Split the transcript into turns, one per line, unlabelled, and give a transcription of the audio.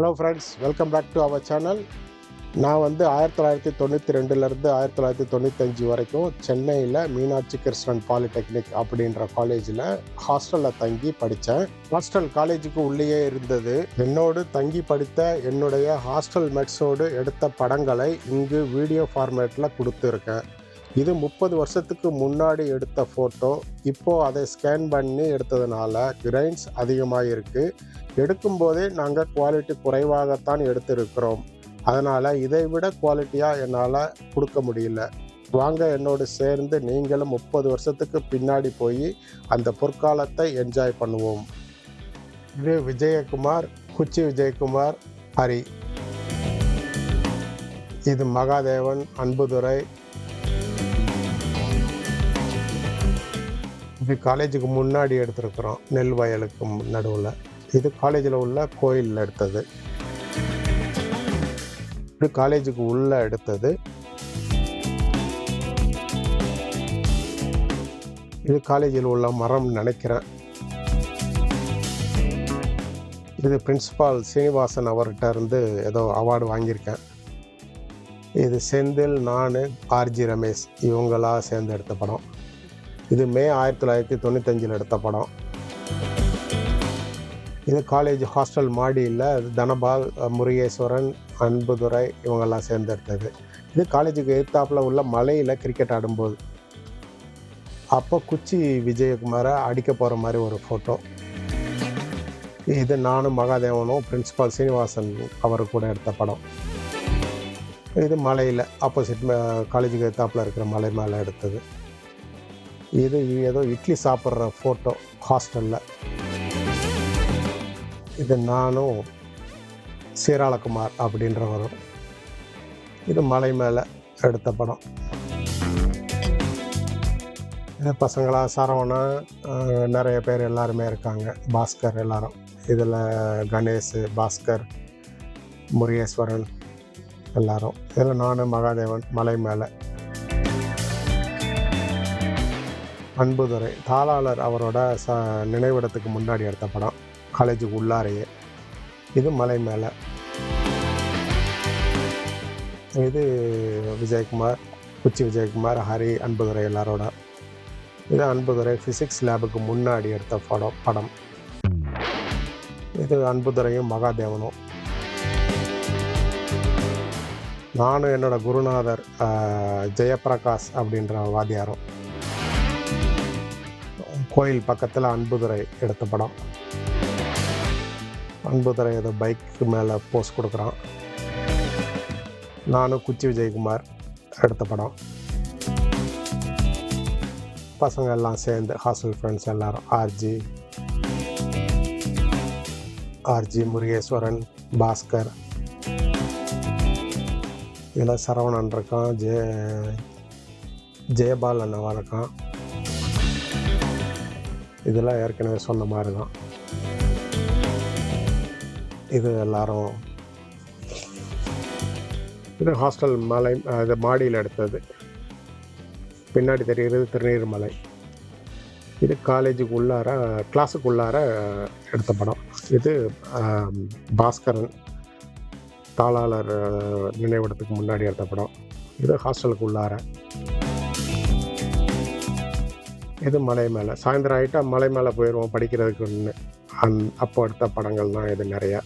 Hello friends welcome back to our channel நான் வந்து ஆயிரத்தி தொள்ளாயிரத்தி தொண்ணூற்றி ரெண்டுலேருந்து ஆயிரத்தி தொள்ளாயிரத்தி தொண்ணூத்தஞ்சு வரைக்கும் சென்னையில் மீனாட்சி கிருஷ்ணன் பாலிடெக்னிக் அப்படின்ற காலேஜில் ஹாஸ்டலில் தங்கி படித்தேன். ஹாஸ்டல் காலேஜுக்கு உள்ளேயே இருந்தது. என்னோடு தங்கி படித்த என்னுடைய ஹாஸ்டல் மெட்ஸோடு எடுத்த படங்களை இங்கு வீடியோ ஃபார்மேட்டில் கொடுத்துருக்கேன். இது முப்பது வருஷத்துக்கு முன்னாடி எடுத்த ஃபோட்டோ இப்போது அதை ஸ்கேன் பண்ணி எடுத்ததுனால கிரைன்ஸ் அதிகமாக இருக்குது எடுக்கும்போதே நாங்கள் குவாலிட்டி குறைவாகத்தான் எடுத்திருக்கிறோம். அதனால் இதை விட குவாலிட்டியாக என்னால் கொடுக்க முடியல. வாங்க என்னோடு சேர்ந்து நீங்களும் முப்பது வருஷத்துக்கு பின்னாடி போய் அந்த பொற்காலத்தை என்ஜாய் பண்ணுவோம். இது விஜயகுமார் குச்சி விஜயகுமார் ஹரி. இது மகாதேவன் அன்புதுரை இது காலேஜுக்கு முன்னாடி எடுத்திருக்கிறோம் நெல் வயலுக்கு நடுவில். இது காலேஜில் உள்ள கோயிலில் எடுத்தது. இது காலேஜுக்கு உள்ளே எடுத்தது. இது காலேஜில் உள்ள மரம் நினைக்கிறேன். இது பிரின்ஸிபால் சீனிவாசன் அவர்கிட்ட இருந்து ஏதோ அவார்டு வாங்கியிருக்கேன். இது செந்தில் நான் ஆர்ஜி ரமேஷ் இவங்களாக சேர்ந்து எடுத்த படம். இது மே ஆயிரத்தி தொள்ளாயிரத்தி தொண்ணூத்தஞ்சில் எடுத்த படம். இது காலேஜ் ஹாஸ்டல் மாடியில் தனபால் முருகேஸ்வரன் அன்புதுரை இவங்கெல்லாம் சேர்ந்து எடுத்தது. இது காலேஜுக்கு எதிர்த்தாப்பில் உள்ள மலையில் கிரிக்கெட் ஆடும்போது. அப்போ குச்சி விஜயகுமாரை அடிக்க போகிற மாதிரி ஒரு ஃபோட்டோ இது நானும் மகாதேவனும் பிரின்சிபால் சீனிவாசன் அவர் கூட எடுத்த படம். இது மலையில் ஆப்போசிட் காலேஜுக்கு எத்தாப்பில் இருக்கிற மலை மேலே எடுத்தது. இது ஏதோ இட்லி சாப்பிட்ற ஃபோட்டோ ஹாஸ்டலில் இது நானும் சீராளகுமார் அப்படின்றவரும். இது மலை மேலே எடுத்த படம். பசங்களாக சரவணா சரவணன் நிறைய பேர் எல்லாருமே இருக்காங்க. பாஸ்கர் எல்லாரும். இதில் கணேஷ் பாஸ்கர் முருகேஸ்வரன் எல்லாரும். இதில் நானும் மகாதேவன் மலை மேலே. அன்புதுரை. தாளாளர் அவரோட ச நினைவிடத்துக்கு முன்னாடி எடுத்த படம். காலேஜுக்கு உள்ளாரையே. இது மலை மேலே. இது விஜயகுமார் குச்சி விஜயகுமார் ஹரி அன்புதுரை எல்லாரோட. இது அன்புதுரை ஃபிசிக்ஸ் லேபுக்கு முன்னாடி எடுத்த படம் படம். இது அன்புதுரையும் மகாதேவனும். நானும் என்னோட குருநாதர் ஜெயபிரகாஷ் அப்படின்ற வாத்தியாரும். கோயில் பக்கத்தில் அன்புதுரை எடுத்த படம். அன்புதுரை ஏதோ பைக்கு மேலே போஸ் கொடுக்குறான். நானும் குச்சி விஜயகுமார் எடுத்த படம். பசங்க எல்லாம் சேர்ந்து ஹாஸ்டல் ஃப்ரெண்ட்ஸ் எல்லாரும் ஆர்ஜி ஆர்ஜி முருகேஸ்வரன் பாஸ்கர் இதில் சரவணன் இருக்கான் ஜெய ஜெயபால் அவன் இருக்கான். இதெல்லாம் ஏற்கனவே சொன்ன மாதிரி தான். இது எல்லாரும் இது ஹாஸ்டல் மலை இது மாடியில் எடுத்தது. பின்னாடி தெரிகிறது திருநீர் மலை. இது காலேஜுக்கு உள்ளார கிளாஸுக்கு உள்ளார எடுத்த படம். இது பாஸ்கரன் தாளாளர் நினைவிடத்துக்கு முன்னாடி எடுத்த படம். இது ஹாஸ்டலுக்கு உள்ளார. இது மலை மேலே. சாயந்தரம் ஆகிட்டா மலை மேலே போயிடுவோம் படிக்கிறதுக்குன்னு. அந் அப்போ எடுத்த படங்கள் தான் இது நிறையா.